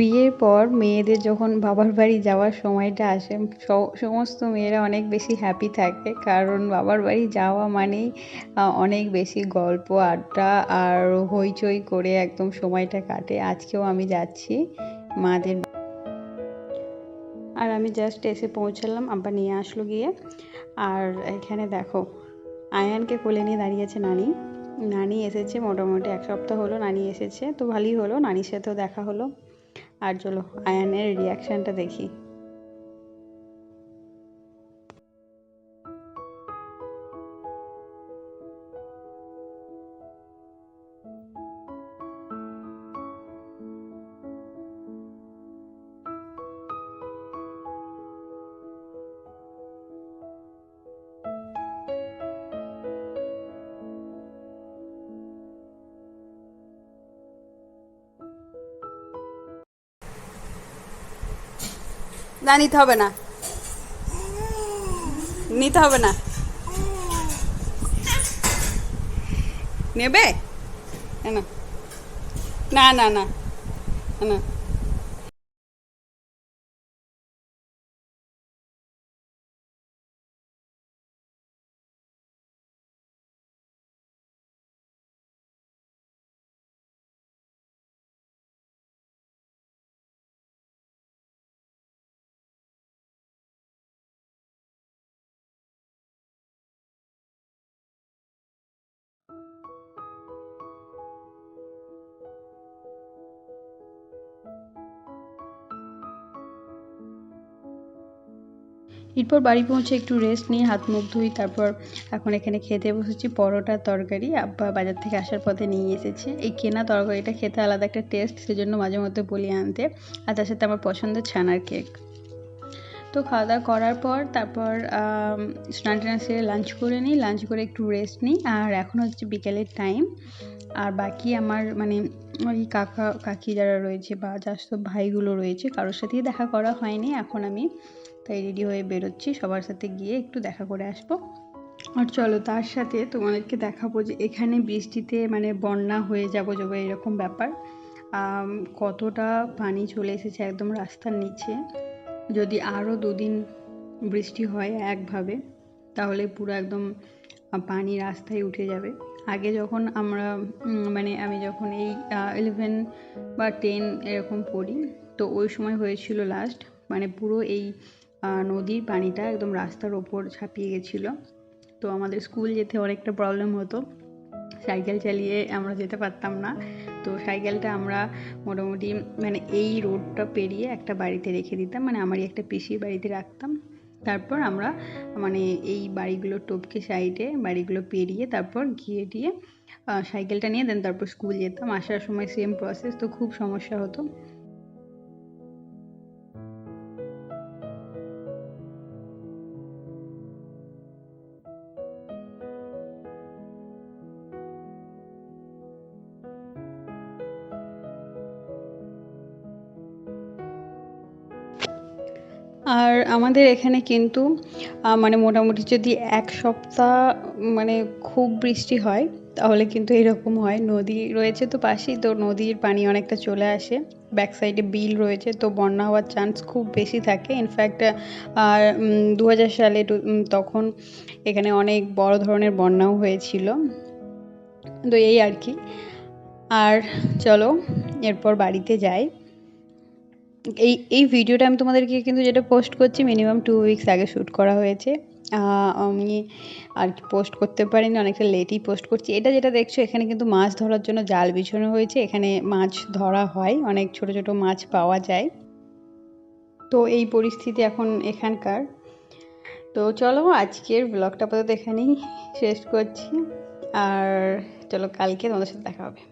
বিয়ের পর মেয়েদের যখন বাবার বাড়ি যাওয়ার সময়টা আসে সমস্ত মেয়েরা অনেক বেশি হ্যাপি থাকে। কারণ বাবার বাড়ি যাওয়া মানেই অনেক বেশি গল্প, আড্ডা আর হইচই করে একদম সময়টা কাটে। আজকেও আমি যাচ্ছি মাদের আর আমি জাস্ট এসে পৌঁছালাম, আব্বা নিয়ে আসলো গিয়ে। আর এখানে দেখো, আয়ানকে কোলে নিয়ে দাঁড়িয়েছে নানি। নানি এসেছে, মোটামুটি এক সপ্তাহ হলো নানি এসেছে। তো ভালোই হলো, নানির সাথেও দেখা হলো। আর চলো আয়ানের রিয়াকশানটা দেখি। না নিতে হবে না। নিতে হবে না। নেবে? না। না না না। না। এরপর বাড়ি পৌঁছে একটু রেস্ট নিয়ে হাত মুখ ধুই, তারপর এখন এখানে খেতে বসেছি। পরোটা, তরকারি, আব্বা বাজার থেকে আসার পথে নিয়ে এসেছে। এই কেনা তরকারিটা খেতে আলাদা একটা টেস্ট সেজন্য মাঝে মধ্যে বলি আনতে। আর তার সাথে আমার পছন্দের ছানার কেক তো খাওয়া দাওয়া করার পর তারপর স্নান টান সেরে লাঞ্চ করে নিই। লাঞ্চ করে একটু রেস্ট নিই। আর এখন হচ্ছে বিকেলের টাইম আর বাকি আমার মানে ওই কাকা, কাকি যারা রয়েছে বা যার সব ভাইগুলো রয়েছে, কারোর সাথেই দেখা করা হয়নি, এখন আমি তাই রেডি হয়ে বেরোচ্ছি, সবার সাথে গিয়ে একটু দেখা করে আসব। আর চলো তার সাথে তোমাদেরকে দেখাবো যে এখানে বৃষ্টিতে মানে বন্যা হয়ে যাব যাব এরকম ব্যাপার। কতটা পানি চলে এসেছে একদম রাস্তার নিচে। যদি আরও দুদিন বৃষ্টি হয় একভাবে, তাহলে পুরো একদম পানি রাস্তায় উঠে যাবে। আগে যখন আমরা মানে আমি যখন এই ইলেভেন বা টেন এরকম পড়ি, তো ওই সময় হয়েছিল লাস্ট মানে পুরো এই নদীর পানিটা একদম রাস্তার ওপর ছাপিয়ে গেছিল। তো আমাদের স্কুল যেতে অনেকটা প্রবলেম হতো। সাইকেল চালিয়ে আমরা যেতে পারতাম না। তো সাইকেলটা আমরা মোটামুটি মানে এই রোডটা পেরিয়ে একটা বাড়িতে রেখে দিতাম। মানে আমারই একটা পিসির বাড়িতে রাখতাম। তারপর আমরা মানে এই বাড়িগুলো টপকে সাইডে, বাড়িগুলো পেরিয়ে তারপর গিয়ে দিয়ে সাইকেলটা নিয়ে দেন তারপর স্কুল যেতাম। আসার সময় সেম প্রসেস তো খুব সমস্যা হতো। আর আমাদের এখানে কিন্তু মানে মোটামুটি যদি এক সপ্তাহ মানে খুব বৃষ্টি হয়, তাহলে কিন্তু এরকম হয়। নদী রয়েছে তো পাশেই, তো নদীর পানি অনেকটা চলে আসে। ব্যাক সাইডে বিল রয়েছে, তো বন্যা হওয়ার চান্স খুব বেশি থাকে। ইনফ্যাক্ট আর দু হাজার সালে তখন এখানে অনেক বড় ধরনের বন্যাও হয়েছিল। তো এই আর কি। আর চলো, এরপর বাড়িতে যাই। এই এই ভিডিওটা আমি তোমাদেরকে কিন্তু যেটা পোস্ট করছি মিনিমাম টু উইকস আগে শ্যুট করা হয়েছে। আমি আর কি পোস্ট করতে পারিনি, অনেকটা লেটই পোস্ট করছি। এটা যেটা দেখছ, এখানে কিন্তু মাছ ধরার জন্য জাল বিছানো হয়েছে। এখানে মাছ ধরা হয়, অনেক ছোট ছোট মাছ পাওয়া যায়। তো এই পরিস্থিতি এখন এখানকার। তো চলো, আজকের ব্লগটা আপাতত এখানেই শেষ করছি। আর চলো, কালকে তোমাদের সাথে দেখা হবে।